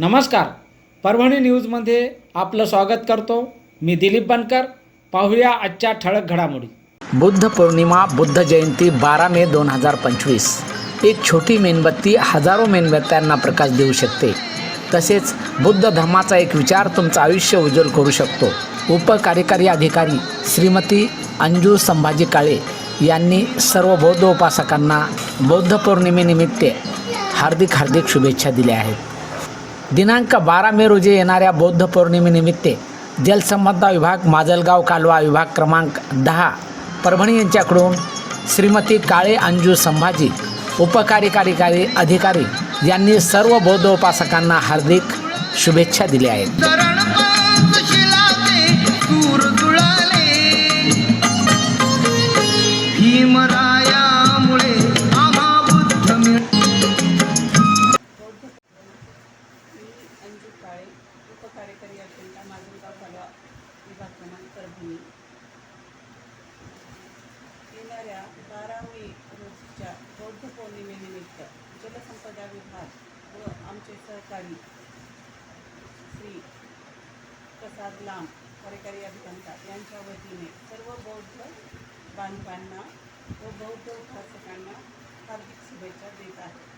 नमस्कार. परभणी न्यूजमध्ये आपलं स्वागत करतो. मी दिलीप बनकर. पाहूया आजच्या ठळक घडामोडी. बुद्ध पौर्णिमा बुद्ध जयंती बारा मे दोन हजार पंचवीस. एक छोटी मेणबत्ती हजारो मेणबत्त्यांना प्रकाश देऊ शकते. तसेच बुद्ध धर्माचा एक विचार तुमचं आयुष्य उज्ज्वल करू शकतो. उपकार्यकारी अधिकारी श्रीमती अंजू संभाजी काळे यांनी सर्व बौद्ध उपासकांना बौद्ध पौर्णिमेनिमित्त हार्दिक हार्दिक शुभेच्छा दिल्या आहेत. दिनांक बारा मे रोजी येणाऱ्या बौद्ध पौर्णिमेनिमित्त जलसंपदा विभाग माजलगाव कालवा विभाग क्रमांक दहा परभणी यांच्याकडून श्रीमती काळे अंजू संभाजी उपकार्यकारी अधिकारी यांनी सर्व बौद्ध उपासकांना हार्दिक शुभेच्छा दिल्या आहेत. काळे उपकार्यकारी अभियंता माजलगाव तलाव विभाग क्रमांक परभणी येणाऱ्या बारा मे रोजीच्या बौद्ध पौर्णिमेनिमित्त जलसंपदा विभाग व आमचे सहकारी श्री प्रसाद लांब कार्यकारी अभियंता यांच्या वतीने सर्व बौद्ध बांधवांना व बौद्ध उपासकांना हार्दिक शुभेच्छा देत आहे.